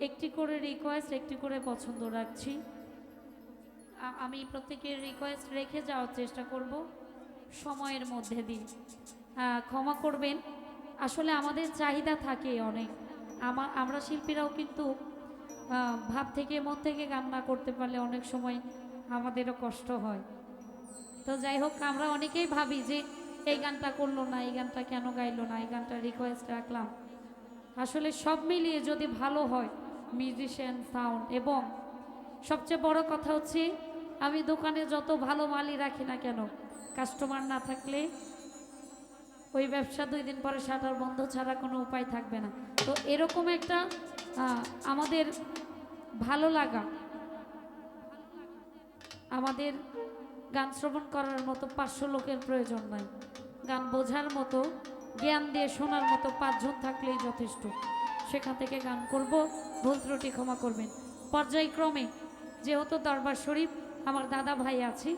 একটি করে রিকোয়েস্ট একটি করে পছন্দ রাখছি। আমি প্রত্যেকের রিকোয়েস্ট রেখে যাওয়ার চেষ্টা করব সময়ের মধ্যে আহ, ক্ষমা করবেন। আসলে আমাদের চাহিদা থাকে অনেক। আমা- আমরা শিল্পীরাও কিন্তু ভাব থেকে মন থেকে গান না করতে পারলে অনেক সময় আমাদেরও কষ্ট হয়। তো যাই হোক আমরা অনেকেই ভাবি যে এই গানটা করল না এই গানটা কেন গাইলো না এই গানটা রিকোয়েস্ট রাখলাম। আসলে সব মিলিয়ে যদি ভালো হয় মিউজিশিয়ান সাউন্ড এবং সবচেয়ে বড় কথা হচ্ছে, আমি দোকানে যত ভালো মালই রাখি না কেন কাস্টমার না থাকলে ওই ব্যবসা দুই দিন পরে শাটার বন্ধ ছাড়া কোনো উপায় থাকবে না। তো এরকম একটা আমাদের ভালো লাগা, আমাদের গান শ্রবণ করার মতো পাঁচশো লোকের প্রয়োজন নাই। গান বোঝার মতো, জ্ঞান দিয়ে শোনার মতো পাঁচজন থাকলেই যথেষ্ট। সেখান থেকে গান করব, ভুল ত্রুটি ক্ষমা করবেন। পর্যায়ক্রমে, যেহেতু দরবার শরীফ, আমার দাদা ভাই আছে,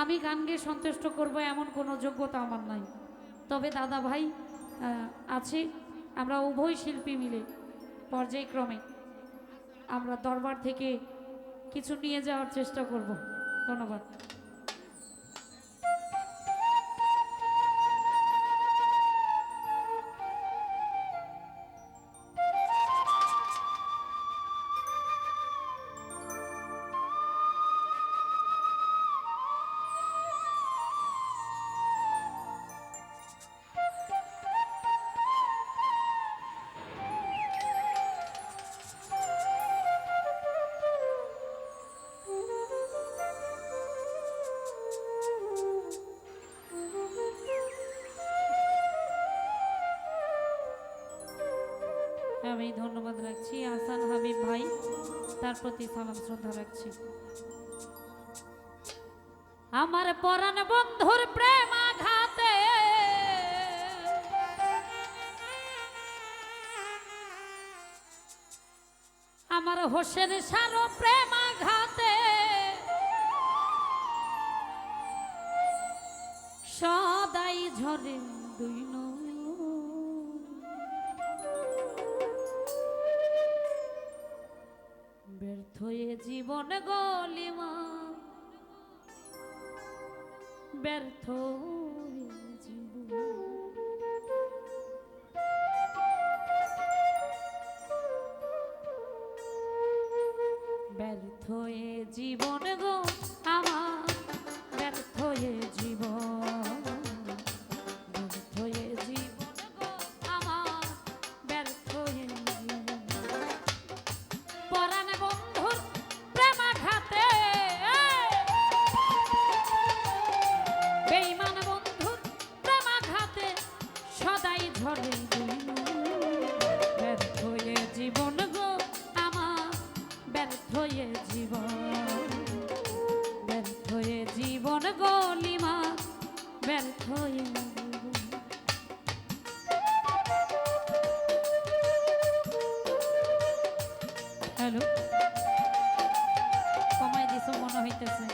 আমি গান গেয়ে সন্তুষ্ট করব এমন কোনো যোগ্যতা আমার নাই। তবে দাদা ভাই আছে, আমরা উভয় শিল্পী মিলে পর্যায়ক্রমে আমরা দরবার থেকে কিছু নিয়ে যাওয়ার চেষ্টা করব। ধন্যবাদ। আমি ধন্যবাদ রাখছি। আসান হাবিব ভাই, তার প্রতি সালাম, শ্রদ্ধা রাখছি। আমার পরাণ বন্ধুর প্রেম আঘাতে আমার হোসেন সারো প্রেম আঘাতে সদাই ঝরে দুই নয়ন এ জীবন গলিমা ব্যর্থ ব্যর্থ এ জীবন গো ধরে হয়ে জীবন গো ব্যর্থ হয়ে জীবন, ব্যর্থ হয়ে জীবন গলিমা ব্যর্থ হ্যালো? কমাই দিছো, মনে হইতেছে।